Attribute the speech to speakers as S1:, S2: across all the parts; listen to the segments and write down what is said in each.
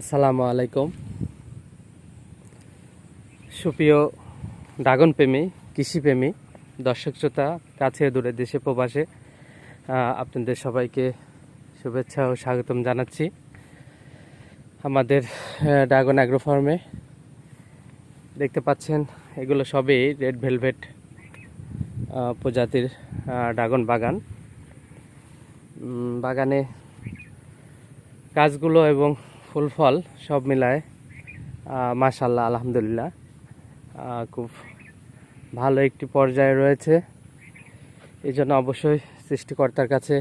S1: আসসালামু আলাইকুম। সুপ্রিয় ড্রাগন প্রেমী কৃষিপ্রেমী, দর্শক শ্রোতা, কাছে দূরে দেশে প্রবাসে আপনাদের সবাইকে শুভেচ্ছা ও স্বাগতম জানাচ্ছি। আমাদের ড্রাগন অ্যাগ্রো ফার্মে দেখতে পাচ্ছেন, এগুলো সবই রেড ভেলভেট প্রজাতির ড্রাগন বাগান। বাগানে গাছগুলো এবং ফুল ফল সব মিলায় মাশাল্লাহ আলহামদুলিল্লাহ। খুব ভালো একটি পর্যায়ে রয়েছে। এই জন্য অবশ্যই সৃষ্টিকর্তার কাছে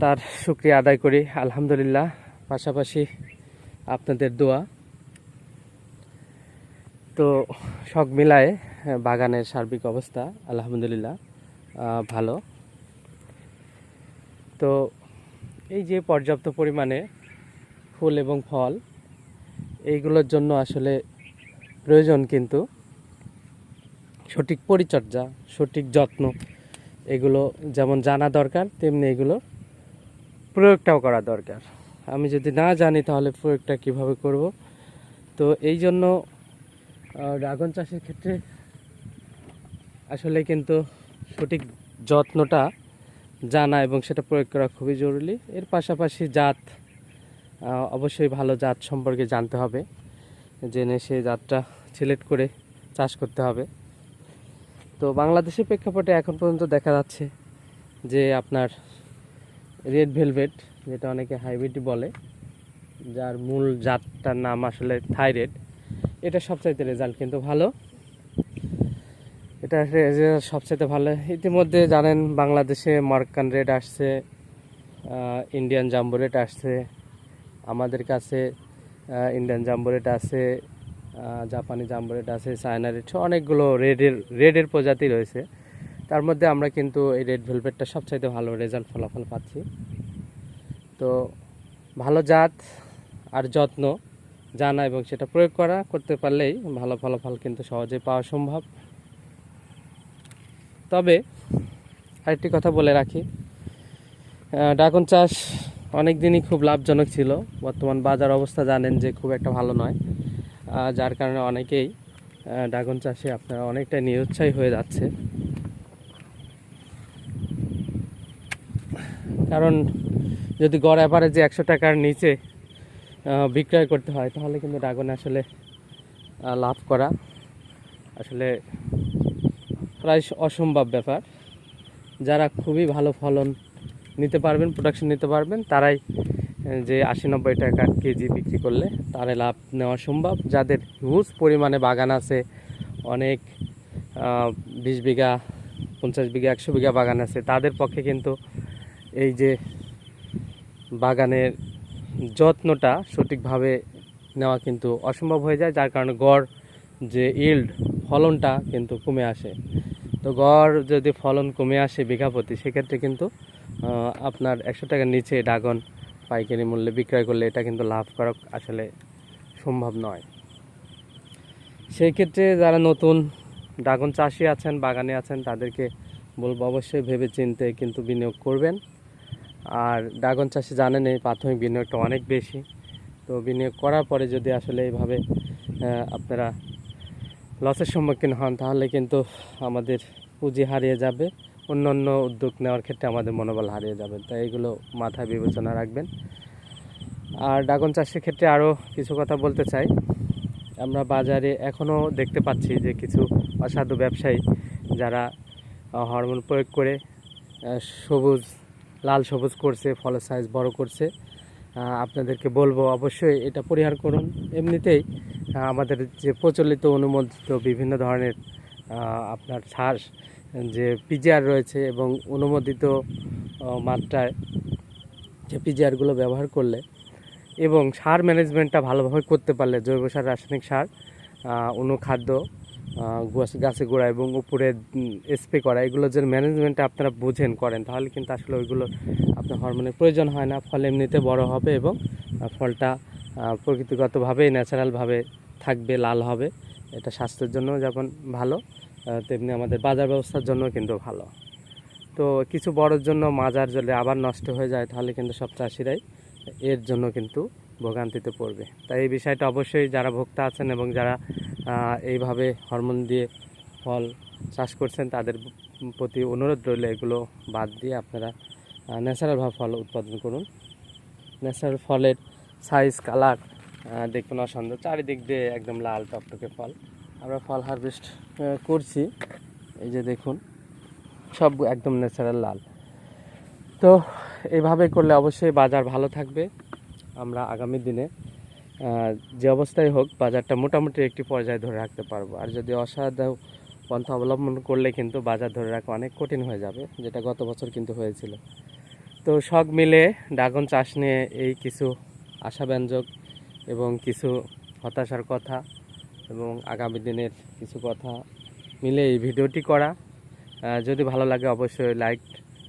S1: তার শুক্রিয়া আদায় করি। আলহামদুলিল্লাহ, পাশাপাশি আপনাদের দোয়া। তো সব মিলায়ে বাগানের সার্বিক অবস্থা, আলহামদুলিল্লাহ ভালো। তো এই যে পর্যাপ্ত পরিমাণে ফুল এবং ফল, এইগুলোর জন্য আসলে প্রয়োজন কিন্তু। সঠিক পরিচর্যা, সঠিক যত্ন, এগুলো যেমন জানা দরকার, তেমনি এগুলো প্রয়োগটাও করা দরকার। আমি যদি না জানি তাহলে প্রয়োগটা কীভাবে করব? তো এই জন্য ড্রাগন চাষের ক্ষেত্রে আসলে কিন্তু সঠিক যত্নটা জানা এবং সেটা প্রয়োগ করা খুবই জরুরি। এর পাশাপাশি জাত অবশ্যই ভালো জাত সম্পর্কে জানতে হবে। জেনে সেই জাতটা সিলেক্ট করে চাষ করতে হবে। তো বাংলাদেশের প্রেক্ষাপটে এখন পর্যন্ত দেখা যাচ্ছে যে আপনার রেড ভেলভেট যেটা অনেকে হাইব্রিড বলে, যার মূল জাতটার নাম আসলে থাইরেড এটা সবচাইতে রেজাল্ট কিন্তু ভালো। এটা রেজাল্ট সবচাইতে ভালো। ইতিমধ্যে জানেন বাংলাদেশে মার্কান রেড আসছে ইন্ডিয়ান জাম্বো রেড আসছে আমাদের কাছে ইন্ডিয়ান জাম্বো আছে জাপানি জাম্বো রেড আছে চায়না রেড অনেকগুলো রেডের রেডের প্রজাতি রয়েছে। তার মধ্যে আমরা কিন্তু এই রেড ভেলভেটটা সবচাইতে ভালো রেজাল্ট ফলাফল পাচ্ছি। তো ভালো জাত আর যত্ন জানা এবং সেটা প্রয়োগ করা, করতে পারলেই ভালো ফলাফল কিন্তু সহজে পাওয়া সম্ভব। তবে আরেকটি কথা বলে রাখি ড্রাগন চাষ অনেক দিনই খুব লাভজনক ছিল। বর্তমান বাজার অবস্থা জানেন যে খুব একটা ভালো নয়। যার কারণে অনেকেই ড্রাগন চাষে আপনারা অনেকটা নিরুৎসাহী হয়ে যাচ্ছে। কারণ যদি গড় অ্যাভারেজে একশো টাকার নিচে বিক্রয় করতে হয়, তাহলে কিন্তু ড্রাগনে আসলে লাভ করা আসলে প্রায় অসম্ভব ব্যাপার। যারা খুবই ভালো ফলন নিতে পারবেন প্রোডাকশন নিতে পারবেন। তারাই যে আশি নব্বই টাকা কেজি বিক্রি করলে তারাই লাভ নেওয়া সম্ভব। যাদের হিউজ পরিমাণে বাগান আছে, অনেক বিশ বিঘা, পঞ্চাশ বিঘা, একশো বিঘা বাগান আছে, তাদের পক্ষে কিন্তু এই যে বাগানের যত্নটা সঠিকভাবে নেওয়া কিন্তু অসম্ভব হয়ে যায়। যার কারণে গড় যে ইল্ড ফলনটা কিন্তু কমে আসে। তো গড় যদি ফলন কমে আসে বিঘা প্রতি সেক্ষেত্রে কিন্তু আপনার একশো টাকার নিচে ড্রাগন পাইকারি মূল্যে বিক্রয় করলে এটা কিন্তু লাভ করা আসলে সম্ভব নয়। সেই ক্ষেত্রে যারা নতুন ড্রাগন চাষি আছেন, বাগানে আছেন, তাদেরকে বলব অবশ্যই ভেবে চিনতে কিন্তু বিনিয়োগ করবেন। আর ড্রাগন চাষে জানেন এই প্রাথমিক বিনিয়োগটা অনেক বেশি। তো বিনিয়োগ করার পরে যদি আসলে এইভাবে আপনারা লসের সম্মুখীন হন, তাহলে কিন্তু আমাদের পুঁজি হারিয়ে যাবে। অন্য অন্য উদ্যোগ নেওয়ার ক্ষেত্রে আমাদের মনোবল হারিয়ে যাবে। তাই এগুলো মাথায় বিবেচনা রাখবেন। আর ড্রাগন চাষের ক্ষেত্রে আরও কিছু কথা বলতে চাই। আমরা বাজারে এখনও দেখতে পাচ্ছি যে কিছু অসাধু ব্যবসায়ী যারা হরমোন প্রয়োগ করে সবুজ, লাল সবুজ করছে, ফলের সাইজ বড় করছে। আপনাদেরকে বলব অবশ্যই এটা পরিহার করুন। এমনিতেই আমাদের যে প্রচলিত, অনুমোদিত বিভিন্ন ধরনের আপনার সার যে পিজিআর রয়েছে এবং অনুমোদিত মাত্রায় যে পিজিআরগুলো ব্যবহার করলে এবং সার ম্যানেজমেন্টটা ভালোভাবে করতে পারলে, জৈব সার, রাসায়নিক সার অনুখাদ্য গাছে গোড়া এবং উপরে স্প্রে করা, এগুলো যে ম্যানেজমেন্টটা আপনারা বুঝেন, করেন, তাহলে কিন্তু আসলে ওইগুলো আপনার হরমোনের প্রয়োজন হয় না, ফল এমনিতে বড় হবে এবং ফলটা প্রকৃতিগতভাবে ন্যাচারালভাবে থাকবে, লাল হবে, এটা স্বাস্থ্যের জন্য যেমন ভালো। তেমনি আমাদের বাজার ব্যবস্থার জন্য কিন্তু ভালো। তো কিছু বড়োর জন্য মাজার জলে আবার নষ্ট হয়ে যায়, তাহলে কিন্তু সব চাষিরাই এর জন্য কিন্তু ভোগান্তিতে পড়বে। তাই এই বিষয়টা অবশ্যই যারা ভোক্তা আছেন এবং যারা এইভাবে হরমোন দিয়ে ফল চাষ করছেন, তাদের প্রতি অনুরোধ রইল এগুলো বাদ দিয়ে আপনারা ন্যাচারালভাবে ফল উৎপাদন করুন। ন্যাচারাল ফলের সাইজ কালার দেখুন অসুন্দর চারিদিক দিয়ে একদম লাল টকটকে ফল। আমরা ফল হারভেস্ট করছি। এই যে দেখুন, সব একদম ন্যাচারাল লাল। তো এইভাবে করলে অবশ্যই বাজার ভালো থাকবে। আমরা আগামী দিনে যে অবস্থায় হোক, বাজারটা মোটামুটি একটি পর্যায়ে ধরে রাখতে পারব। আর যদি অসাধু পন্থা অবলম্বন করলে কিন্তু বাজার ধরে রাখা অনেক কঠিন হয়ে যাবে, যেটা গত বছর কিন্তু হয়েছিল। তো সব মিলে ড্রাগন চাষ নিয়ে এই কিছু আশাব্যঞ্জক এবং কিছু হতাশার কথা এবং আগামী দিনের কিছু কথা মিলে এই ভিডিওটি করা। যদি ভালো লাগে অবশ্যই লাইক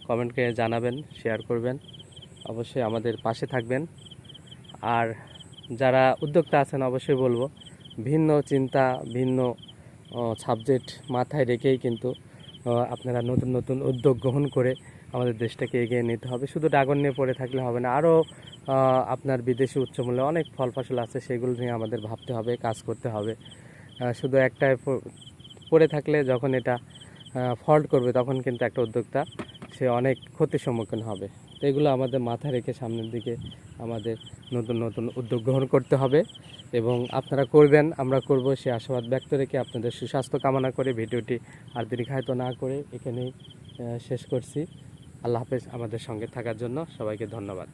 S1: কমেন্ট করে জানাবেন শেয়ার করবেন। অবশ্যই আমাদের পাশে থাকবেন। আর যারা উদ্যোক্তা আছেন, অবশ্যই বলব, ভিন্ন চিন্তা, ভিন্ন সাবজেক্ট মাথায় রেখেই কিন্তু আপনারা নতুন নতুন উদ্যোগ গ্রহণ করে আমাদের দেশটাকে এগিয়ে নিতে হবে। শুধু ড্রাগন নিয়ে পড়ে থাকলে হবে না আরও আপনার বিদেশি উচ্চমূল্যে অনেক ফল ফসল আছে, সেগুলো নিয়ে আমাদের ভাবতে হবে, কাজ করতে হবে। শুধু একটায় পড়ে থাকলে যখন এটা ফল্ট করবে, তখন কিন্তু একটা উদ্যোক্তা, সে অনেক ক্ষতির সম্মুখীন হবে। তো এগুলো আমাদের মাথায় রেখে সামনের দিকে আমাদের নতুন নতুন উদ্যোগ গ্রহণ করতে হবে এবং আপনারা করবেন, আমরা করব। সে আশাবাদ ব্যক্ত রেখে আপনাদের সুস্বাস্থ্য কামনা করে ভিডিওটি আর দীর্ঘায়িত না করে এখানেই শেষ করছি। আল্লাহ হাফেজ আমাদের সঙ্গে থাকার জন্য সবাইকে ধন্যবাদ।